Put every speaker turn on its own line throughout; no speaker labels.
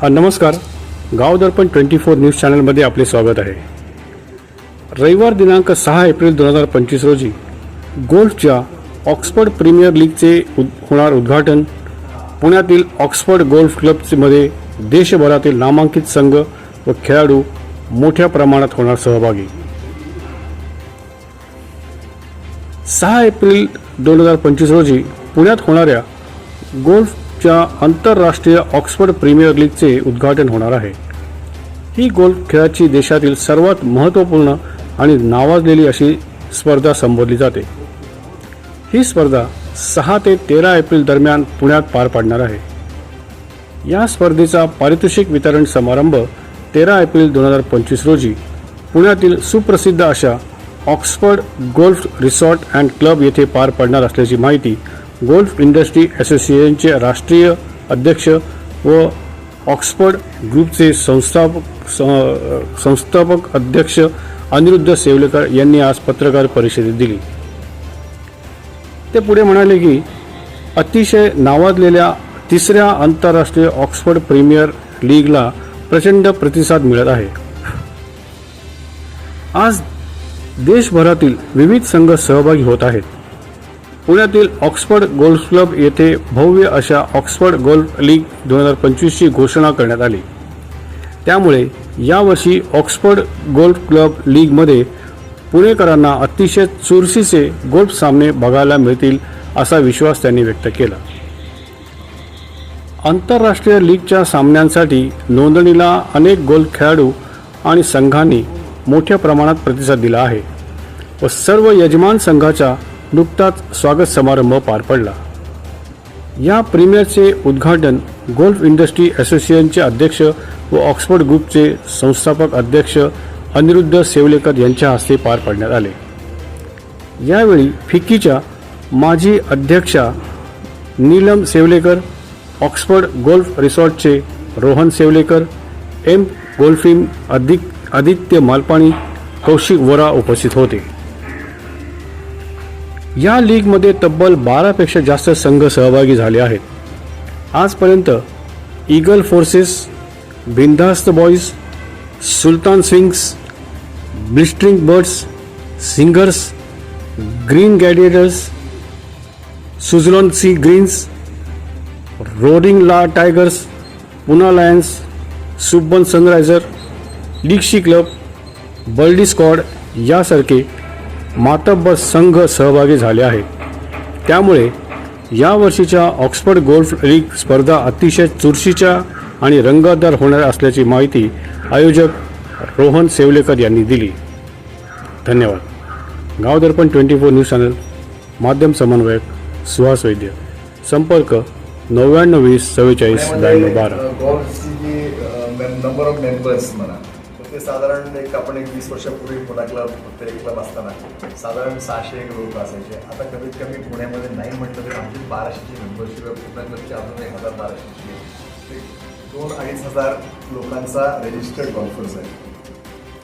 हा नमस्कार. गाव दर्पण ट्वेंटी फोर न्यूज चॅनलमध्ये आपले स्वागत आहे. रविवार दिनांक सहा एप्रिल दोन हजार पंचवीस रोजी गोल्फच्या ऑक्सफर्ड प्रीमियर लीगचे उद होणार उद्घाटन पुण्यातील ऑक्सफर्ड गोल्फ क्लबमध्ये देशभरातील नामांकित संघ व खेळाडू मोठ्या प्रमाणात होणार सहभागी. सहा एप्रिल दोन हजार पंचवीस रोजी पुण्यात होणाऱ्या गोल्फ गोल्फच्या आंतरराष्ट्रीय ऑक्सफर्ड प्रीमियर लीगचे उद्घाटन होणार आहे. ही गोल्फ खेळाची देशातील सर्वात महत्त्वपूर्ण आणि नावाजलेली अशी स्पर्धा संबोधली जाते. ही स्पर्धा सहा ते तेरा एप्रिल दरम्यान पुण्यात पार पडणार आहे. या स्पर्धेचा पारितोषिक वितरण समारंभ तेरा एप्रिल दोन हजार पंचवीस रोजी पुण्यातील सुप्रसिद्ध अशा Oxford golf resort and club येथे पार पडणार असल्याची माहिती गोल्फ इंडस्ट्री असोसिएशनचे राष्ट्रीय अध्यक्ष व ऑक्सफर्ड ग्रुपचे संस्थापक संस्थापक अध्यक्ष अनिरुद्ध सेवलेकर यांनी आज पत्रकार परिषदेत दिली. ते पुढे म्हणाले की अतिशय नावाजलेल्या तिसऱ्या आंतरराष्ट्रीय ऑक्सफर्ड प्रीमियर लीगला प्रचंड प्रतिसाद मिळत आहे. आज देशभरातील विविध संघ सहभागी होत आहेत. पुण्यातील ऑक्सफर्ड गोल्फ क्लब येथे भव्य अशा ऑक्सफर्ड गोल्फ लीग दोन हजार पंचवीसची घोषणा करण्यात आली. त्यामुळे यावर्षी ऑक्सफर्ड गोल्फ क्लब लीगमध्ये पुणेकरांना अतिशय चुरशीचे गोल्फ सामने बघायला मिळतील असा विश्वास त्यांनी व्यक्त केला. आंतरराष्ट्रीय लीगच्या सामन्यांसाठी नोंदणीला अनेक गोल्फ खेळाडू आणि संघांनी मोठ्या प्रमाणात प्रतिसाद दिला आहे व सर्व यजमान संघाच्या नुकताच स्वागत समारंभ पार पडला. या प्रीमियरचे उद्घाटन गोल्फ इंडस्ट्री असोसिएशनचे अध्यक्ष व ऑक्सफर्ड ग्रुपचे संस्थापक अध्यक्ष अनिरुद्ध सेवलेकर यांच्या हस्ते पार पडण्यात आले. यावेळी फिक्कीच्या माजी अध्यक्षा नीलम सेवलेकर ऑक्सफर्ड गोल्फ रिसॉर्टचे रोहन सेवलेकर एम गोल्फिम अधिक आदित्य मालपाणी कौशिक वोरा उपस्थित होते. या लीगमध्ये तब्बल बारापेक्षा जास्त संघ सहभागी झाले आहेत. आजपर्यंत eagle forces Bindaas boys Sultan swings blistering birds singers green gladiators Suzlon sea greens roading ला टायगर्स पुना लायन्स सुबन सनरायझर लीगशी क्लब बर्डी स्क्वॉड यासारखे मातब्बर संघ सहभागी झाले आहेत त्यामुळे यावर्षीच्या ऑक्सफर्ड गोल्फ लीग स्पर्धा अतिशय चुरशीच्या आणि रंगतदार होणार असल्याची माहिती आयोजक रोहन सेवलेकर यांनी दिली. धन्यवाद. Gaon Darpan twenty four news channel माध्यम समन्वयक सुहास वैद्य. संपर्क नव्याण्णव वीस चव्वेचाळीस ब्याण्णव बारा.
नंबर ऑफ मेंबर्स म्हणा. ते साधारण एक आपण एक वीस वर्षापूर्वी पुणा क्लब ते क्लब असताना. साधारण सहाशे एक लोक असायचे. आता कमीत कमी पुण्यामध्ये नाही म्हटलं तरी आमची बाराशेची मेंबरशिप आहे. पुणा क्लबची अजून एक हजार बाराशेची दोन अडीच हजार लोकांचा रजिस्टर्ड गॉल्फर्स आहे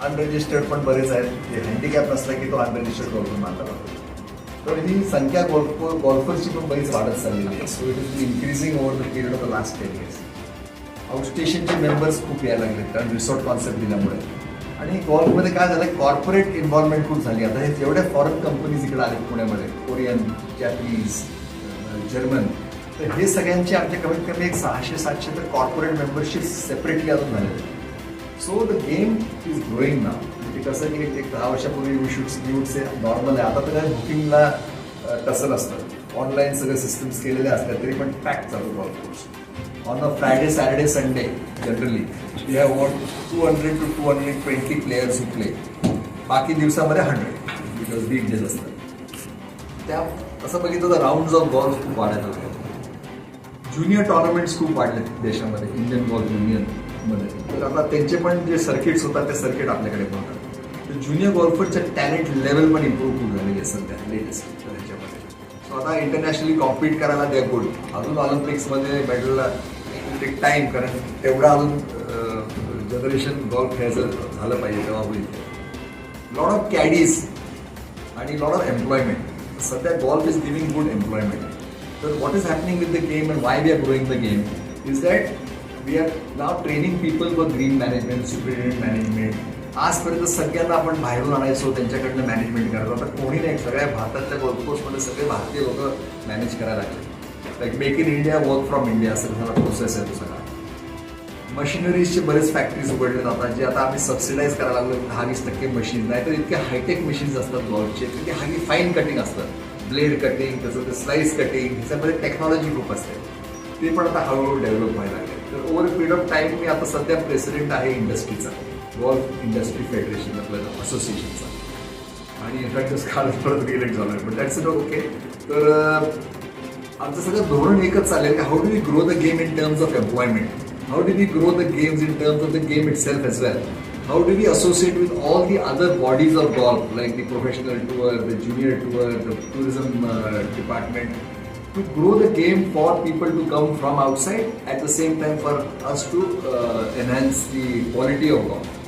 अनरजिस्टर्ड पण बरेच आहेत. जे हँडिकॅप नसला की तो अनरजिस्टर्ड गॉल्फर मानला जातो. तर ही संख्या गोल्फ गॉल्फरची पण बरीच वाढत चाललेली आहे. So it is increasing over the period of the last ten years आउटस्टेशनचे members खूप यायला लागलेत कारण रिसॉर्ट कॉन्सेप्ट दिल्यामुळे. आणि गोल्फमध्ये काय झालं कॉर्पोरेट इन्व्हॉल्वमेंट खूप झाली. आता हे जेवढ्या फॉरेन कंपनीज इकडे आले पुण्यामध्ये कोरियन जॅपनीज जर्मन तर हे सगळ्यांचे आमचे कमीत कमी एक सहाशे सातशे तर कॉर्पोरेट मेंबरशिप सेपरेटली अजून झालेले so the game is growing ना म्हणजे कसं की एक दहा वर्षापूर्वी you shoot you say normal आहे. आता तर काय बुकिंगला तसं नसतं. ऑनलाईन सगळे सिस्टम्स केलेले असतात तरी पण पॅक चालू golf on a Friday Saturday Sunday generally we have what two hundred two two hundred twenty players who play बाकी दिवसामध्ये हंड्रेड बिकॉज वीक डेज असतात. त्या असं बघितलं तर राऊंड ऑफ गॉल्फ खूप वाढत होते. ज्युनियर टॉर्नामेंट्स खूप वाढले देशामध्ये इंडियन गॉल्फ युनियनमध्ये तर आता त्यांचे पण जे सर्किट्स होतात ते सर्किट आपल्याकडे पण होतात तर ज्युनियर गॉल्फरच्या टॅलेंट लेवल पण इम्प्रूव्ह खूप झालेली आहे सध्या लेटेस्ट त्याच्यामध्ये स्वतः आता इंटरनॅशनली कॉम्पिट करायला द्या गुड अजून ऑलिम्पिक्समध्ये मेडलला टेक टाईम कारण तेवढा अजून जनरेशन गॉल्फ खेळायचं झालं पाहिजे तेव्हा होईल. Lot of caddies and lot of employment सध्या golf is giving good employment तर what is happening with the game and why we are growing the game is that we are now training people for green management superintendent management आजपर्यंत सगळ्यांना आपण बाहेरून आणायचो त्यांच्याकडनं management करायचो. आता कोणी नाही सगळ्या भारतातल्या वर्कफोर्समध्ये सगळे भारतीय लोक मॅनेज करायला लागले. Like make in India work from India असं सगळा प्रोसेस आहे तो सगळा मशिनरीजचे बरेच फॅक्टरीज उघडले जातात जे आता आम्ही सबसिडाईज करायला लागलो. दहा वीस टक्के मशीन नाही तर इतके हायटेक मशीन्स असतात ब्लॉगचे इतके हाय फाईन कटिंग असतं ब्लेड कटिंग त्याचं ते स्लाईस कटिंग ह्याच्यामध्ये टेक्नॉलॉजी खूप असते. ते पण आता हळूहळू डेव्हलप व्हायला लागले. तर ओव्हर पिरियड ऑफ टाईम मी आता सध्या प्रेसिडेंट आहे इंडस्ट्रीचा गॉल्फ इंडस्ट्री फेडरेशन आपलं असोसिएशनचा आणि इनफॅक्ट काल परत रिलेक्ट झालो आहे पण दॅट्स इट ओके तर अं, आमचं सगळं धोरण एकच चालेल की how do we grow the game in terms of employment how do we grow the games in terms of the game itself as well how do we associate with all the other bodies of golf like the professional tour the junior tour the tourism department to grow the game for people to come from outside at the same time for us to uh, enhance the quality of golf.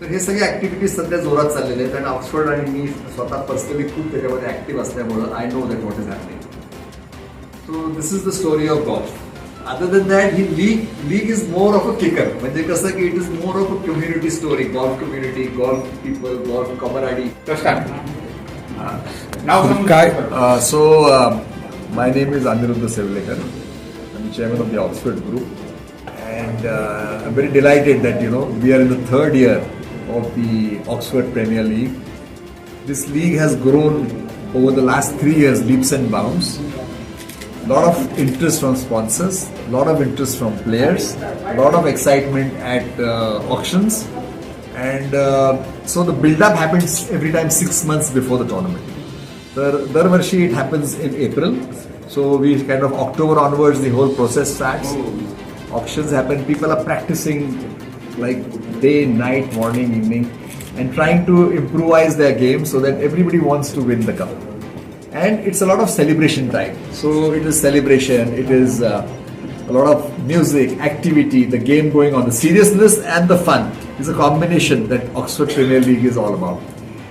तर हे सगळे activities सध्या जोरात चाललेले आहेत. आणि Oxford आणि मी स्वतः पर्सनली खूप त्याच्यामध्ये ऍक्टिव्ह असल्यामुळं I know that what is happening so this is the story of golf other than that he league league is more of a kicker म्हणजे कसं की it is more of a community story golf community golf people golf camaraderie
काय
Uh, so, uh, my name is Aniruddha Sevlekar. I'm chairman of the Oxford Group, and uh, I'm very delighted that you know we are in the third year of the Oxford Premier League. This league has grown over the last three years leaps and bounds. A lot of interest from sponsors, a lot of interest from players, a lot of excitement at uh, auctions, and uh, so the build-up happens every time six months before the tournament. The Varshi it happens in April, so we kind of October onwards the whole process starts. Auctions happen. People are practicing like day, night, morning, evening, and trying to improvise their game so that everybody wants to win the cup. And it's a lot of celebration time. So it is celebration, it is uh, a lot of music, activity, the game going on, the seriousness and the fun is a combination that Oxford Premier League is all about.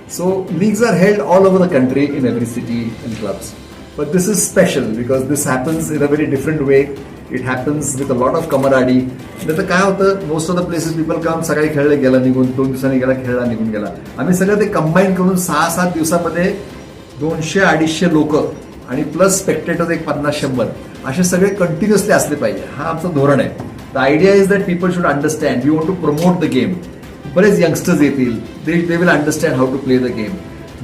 So leagues are held all over the country in every city and clubs. But this is special because this happens in a very different way it happens with lot of of camaraderie. तर काय होतं most of the places people काम सकाळी खेळले गेला निघून दोन दिवसांनी गेला खेळला निघून गेला. आम्ही सगळं ते कंबाईन करून सहा सात दिवसामध्ये दोनशे अडीचशे लोक आणि प्लस स्पेक्टेटर एक पन्नास शंभर असे सगळे कंटिन्युअसली असले पाहिजे. हा आमचं धोरण आहे. The idea is that people should understand you want to promote the game बरेच यंगस्टर्स येतील. They they will understand how to play the game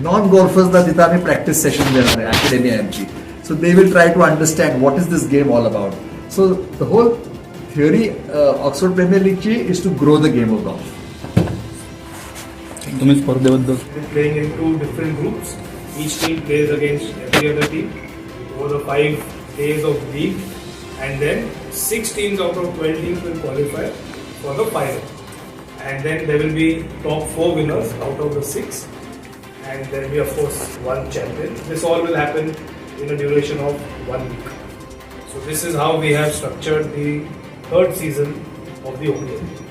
non गोल्फर्सला तिथं आम्ही प्रॅक्टिस सेशन देणार आहे अकॅडमी आमची so they will try to understand what is this game all about So the whole theory Oxford premier लीगची is to grow the game of golf
तुम्ही स्पर्धेबद्दल
We're playing in two different groups. Each team plays against every other team over the five days of league, and then six teams out of twelve teams will qualify for the final. And then there will be top four winners out of the six, and there will be of course one champion. This all will happen in a duration of one week. So this is how we have structured the third season of the OPL.